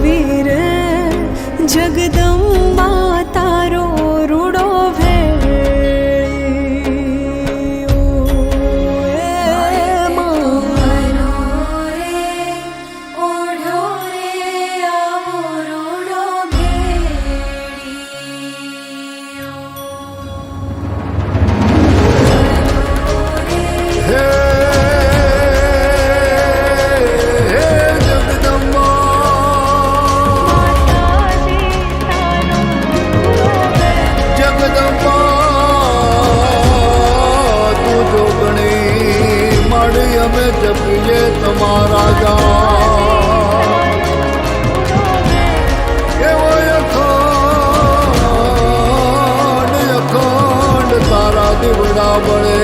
महावीर जगदम्बा ये तुम्हारा जान ये वो अखंड अखंड तारा दिवड़ा बड़े